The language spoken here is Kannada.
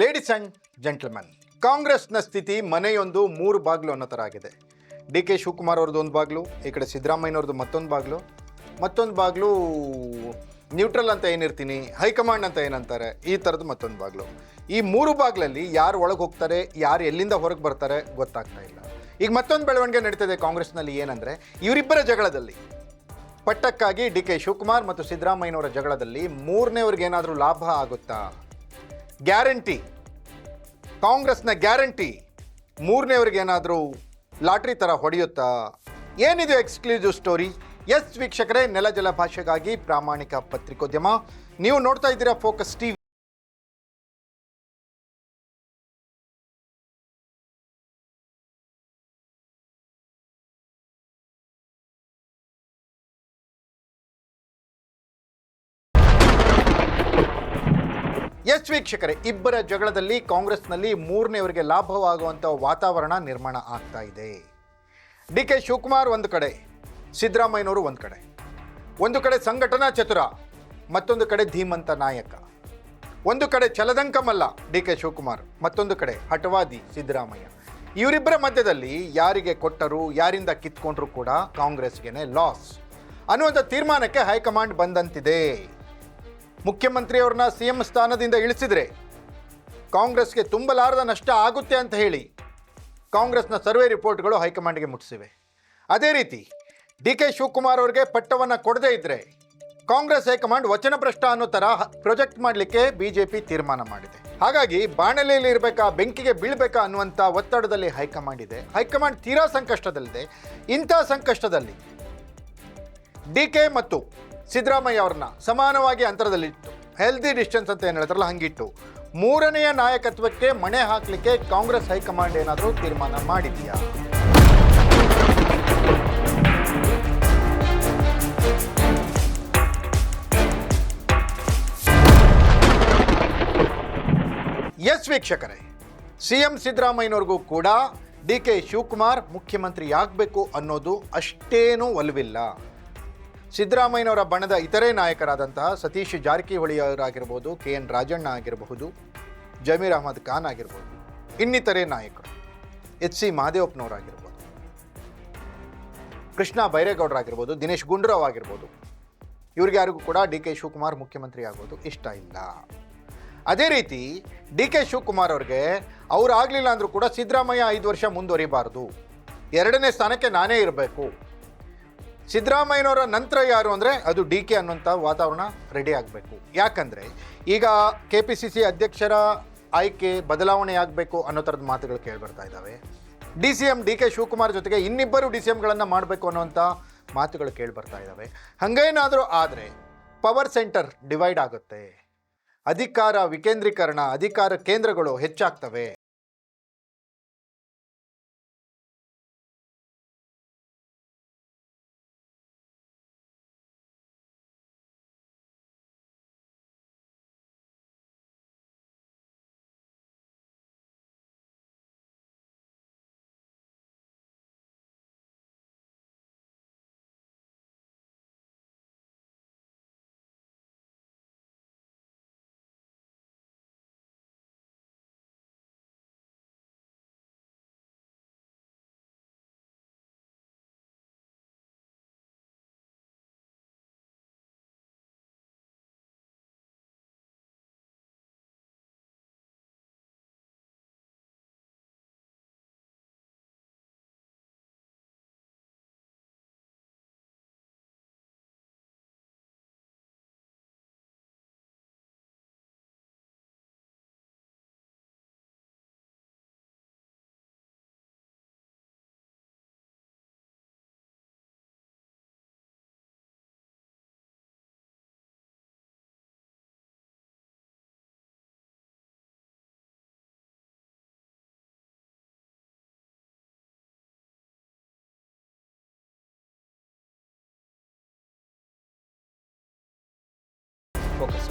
ಲೇಡೀಸ್ ಆ್ಯಂಡ್ ಜೆಂಟಲ್ಮನ್ ಕಾಂಗ್ರೆಸ್ನ ಸ್ಥಿತಿ ಮನೆಯೊಂದು ಮೂರು ಬಾಗಿಲು ಅನ್ನೋ ಥರ ಆಗಿದೆ. ಡಿ ಕೆ ಶಿವಕುಮಾರ್ ಅವ್ರದ್ದು ಒಂದು ಬಾಗಿಲು, ಈ ಕಡೆ ಸಿದ್ದರಾಮಯ್ಯನವ್ರದ್ದು ಮತ್ತೊಂದು ಬಾಗಿಲು. ಮತ್ತೊಂದು ಬಾಗಿಲು ನ್ಯೂಟ್ರಲ್ ಅಂತ ಏನಿರ್ತೀನಿ, ಹೈಕಮಾಂಡ್ ಅಂತ ಏನಂತಾರೆ, ಈ ಥರದ್ದು ಮತ್ತೊಂದು ಬಾಗಿಲು. ಈ ಮೂರು ಬಾಗಿಲಲ್ಲಿ ಯಾರು ಒಳಗೆ ಹೋಗ್ತಾರೆ, ಯಾರು ಎಲ್ಲಿಂದ ಹೊರಗೆ ಬರ್ತಾರೆ ಗೊತ್ತಾಗ್ತಾ ಇಲ್ಲ. ಈಗ ಮತ್ತೊಂದು ಬೆಳವಣಿಗೆ ನಡೀತದೆ ಕಾಂಗ್ರೆಸ್ನಲ್ಲಿ ಏನಂದರೆ, ಇವರಿಬ್ಬರ ಜಗಳದಲ್ಲಿ, ಪಟ್ಟಕ್ಕಾಗಿ ಡಿ ಕೆ ಶಿವಕುಮಾರ್ ಮತ್ತು ಸಿದ್ದರಾಮಯ್ಯನವರ ಜಗಳದಲ್ಲಿ ಮೂರನೇವ್ರಿಗೆ ಏನಾದರೂ ಲಾಭ ಆಗುತ್ತಾ? ಗ್ಯಾರಂಟಿ, ಕಾಂಗ್ರೆಸ್ನ ಗ್ಯಾರಂಟಿ, ಮೂರನೇವ್ರಿಗೆ ಏನಾದರೂ ಲಾಟ್ರಿ ಥರ ಹೊಡೆಯುತ್ತಾ? ಏನಿದು ಎಕ್ಸ್ಕ್ಲೂಸಿವ್ ಸ್ಟೋರಿ? ಎಸ್ ವೀಕ್ಷಕರೇ ನೆಲ ಜಲ ಭಾಷೆಗಾಗಿ ಪ್ರಾಮಾಣಿಕ ಪತ್ರಿಕೋದ್ಯಮ. ನೀವು ನೋಡ್ತಾ ಇದ್ದೀರಾ ಫೋಕಸ್ ಟಿವಿ. ಎಸ್ ವೀಕ್ಷಕರೇ, ಇಬ್ಬರ ಜಗಳದಲ್ಲಿ ಕಾಂಗ್ರೆಸ್ನಲ್ಲಿ ಮೂರನೇವರಿಗೆ ಲಾಭವಾಗುವಂಥ ವಾತಾವರಣ ನಿರ್ಮಾಣ ಆಗ್ತಾ ಇದೆ. ಡಿ ಕೆ ಶಿವಕುಮಾರ್ ಒಂದು ಕಡೆ, ಸಿದ್ದರಾಮಯ್ಯನವರು ಒಂದು ಕಡೆ. ಒಂದು ಕಡೆ ಸಂಘಟನಾ ಚತುರ, ಮತ್ತೊಂದು ಕಡೆ ಧೀಮಂತ ನಾಯಕ. ಒಂದು ಕಡೆ ಚಲದಂಕಮಲ್ಲ ಡಿ ಕೆ ಶಿವಕುಮಾರ್, ಮತ್ತೊಂದು ಕಡೆ ಹಠವಾದಿ ಸಿದ್ದರಾಮಯ್ಯ. ಇವರಿಬ್ಬರ ಮಧ್ಯದಲ್ಲಿ ಯಾರಿಗೆ ಕೊಟ್ಟರು, ಯಾರಿಂದ ಕಿತ್ಕೊಂಡ್ರು ಕೂಡ ಕಾಂಗ್ರೆಸ್ಗೆ ಲಾಸ್ ಅನ್ನುವಂಥ ತೀರ್ಮಾನಕ್ಕೆ ಹೈಕಮಾಂಡ್ ಬಂದಂತಿದೆ. ಮುಖ್ಯಮಂತ್ರಿಯವ್ರನ್ನ ಸಿ ಎಂ ಸ್ಥಾನದಿಂದ ಇಳಿಸಿದರೆ ಕಾಂಗ್ರೆಸ್ಗೆ ತುಂಬಲಾರದ ನಷ್ಟ ಆಗುತ್ತೆ ಅಂತ ಹೇಳಿ ಕಾಂಗ್ರೆಸ್ನ ಸರ್ವೆ ರಿಪೋರ್ಟ್ಗಳು ಹೈಕಮಾಂಡ್ಗೆ ಮುಟ್ಟಿಸಿವೆ. ಅದೇ ರೀತಿ ಡಿ ಕೆ ಶಿವಕುಮಾರ್ ಅವರಿಗೆ ಪಟ್ಟವನ್ನು ಕೊಡದೇ ಇದ್ದರೆ ಕಾಂಗ್ರೆಸ್ ಹೈಕಮಾಂಡ್ ವಚನಭ್ರಷ್ಟ ಅನ್ನೋ ಥರ ಪ್ರೊಜೆಕ್ಟ್ ಮಾಡಲಿಕ್ಕೆ ಬಿ ಜೆ ಪಿ ತೀರ್ಮಾನ ಮಾಡಿದೆ. ಹಾಗಾಗಿ ಬಾಣಲೆಯಲ್ಲಿ ಇರಬೇಕಾ, ಬೆಂಕಿಗೆ ಬೀಳಬೇಕಾ ಅನ್ನುವಂಥ ಒತ್ತಡದಲ್ಲಿ ಹೈಕಮಾಂಡ್ ಇದೆ. ಹೈಕಮಾಂಡ್ ತೀರಾ ಸಂಕಷ್ಟದಲ್ಲಿದೆ. ಇಂಥ ಸಂಕಷ್ಟದಲ್ಲಿ ಡಿ ಕೆ ಮತ್ತು ಸಿದ್ದರಾಮಯ್ಯ ಅವ್ರನ್ನ ಸಮಾನವಾಗಿ ಅಂತರದಲ್ಲಿಟ್ಟು ಹೆಲ್ದಿ ಡಿಸ್ಟೆನ್ಸ್ ಅಂತ ಏನು ಹೇಳ್ತಾರಲ್ಲ ಹಂಗಿಟ್ಟು ಮೂರನೆಯ ನಾಯಕತ್ವಕ್ಕೆ ಮಣೆ ಹಾಕಲಿಕ್ಕೆ ಕಾಂಗ್ರೆಸ್ ಹೈಕಮಾಂಡ್ ಏನಾದರೂ ತೀರ್ಮಾನ ಮಾಡಿದೆಯಾ? ಎಸ್ ವೀಕ್ಷಕರೇ ಸಿ ಎಂ ಸಿದ್ದರಾಮಯ್ಯನವ್ರಿಗೂ ಕೂಡ ಡಿ ಕೆ ಶಿವಕುಮಾರ್ ಮುಖ್ಯಮಂತ್ರಿ ಆಗಬೇಕು ಅನ್ನೋದು ಅಷ್ಟೇನೂ ಒಲವಿಲ್ಲ. ಸಿದ್ದರಾಮಯ್ಯನವರ ಬಣದ ಇತರೆ ನಾಯಕರಾದಂತಹ ಸತೀಶ್ ಜಾರಕಿಹೊಳಿಯವರಾಗಿರ್ಬೋದು ಕೆ ಎನ್ ರಾಜಣ್ಣ ಆಗಿರಬಹುದು, ಜಮೀರ್ ಅಹಮದ್ ಖಾನ್ ಆಗಿರ್ಬೋದು, ಇನ್ನಿತರೆ ನಾಯಕರು. ಎಚ್ ಸಿ ಮಹದೇವಪ್ಪನವರಾಗಿರ್ಬೋದು ಕೃಷ್ಣ ಬೈರೇಗೌಡರಾಗಿರ್ಬೋದು, ದಿನೇಶ್ ಗುಂಡೂರಾವ್ ಆಗಿರ್ಬೋದು. ಇವ್ರಿಗೆ ಯಾರಿಗೂ ಕೂಡ ಡಿ ಕೆ ಶಿವಕುಮಾರ್ ಮುಖ್ಯಮಂತ್ರಿ ಆಗೋದು ಇಷ್ಟ ಇಲ್ಲ. ಅದೇ ರೀತಿ ಡಿ ಕೆ ಶಿವಕುಮಾರ್ ಅವ್ರಿಗೆ ಅವ್ರು ಆಗಲಿಲ್ಲ ಅಂದರೂ ಕೂಡ ಸಿದ್ದರಾಮಯ್ಯ ಐದು ವರ್ಷ ಮುಂದುವರಿಬಾರ್ದು. ಎರಡನೇ ಸ್ಥಾನಕ್ಕೆ ನಾನೇ ಇರಬೇಕು. ಸಿದ್ದರಾಮಯ್ಯನವರ ನಂತರ ಯಾರು ಅಂದರೆ ಅದು ಡಿ ಕೆ ಅನ್ನುವಂಥ ವಾತಾವರಣ ರೆಡಿ ಆಗಬೇಕು. ಯಾಕಂದರೆ ಈಗ ಕೆ ಪಿ ಸಿ ಸಿ ಅಧ್ಯಕ್ಷರ ಆಯ್ಕೆ ಬದಲಾವಣೆ ಆಗಬೇಕು ಅನ್ನೋ ಥರದ ಮಾತುಗಳು ಕೇಳಿಬರ್ತಾ ಇದ್ದಾವೆ. D C M, D K Shivakumar ಜೊತೆಗೆ ಇನ್ನಿಬ್ಬರು ಡಿ ಸಿ ಎಂಗಳನ್ನು ಮಾಡಬೇಕು ಅನ್ನುವಂಥ ಮಾತುಗಳು ಕೇಳಿಬರ್ತಾ ಇದ್ದಾವೆ. ಹಾಗೇನಾದರೂ ಆದರೆ ಪವರ್ ಸೆಂಟರ್ ಡಿವೈಡ್ ಆಗುತ್ತೆ. ಅಧಿಕಾರ ವಿಕೇಂದ್ರೀಕರಣ, ಅಧಿಕಾರ ಕೇಂದ್ರಗಳು ಹೆಚ್ಚಾಗ್ತವೆ. ಫೋಕಸ್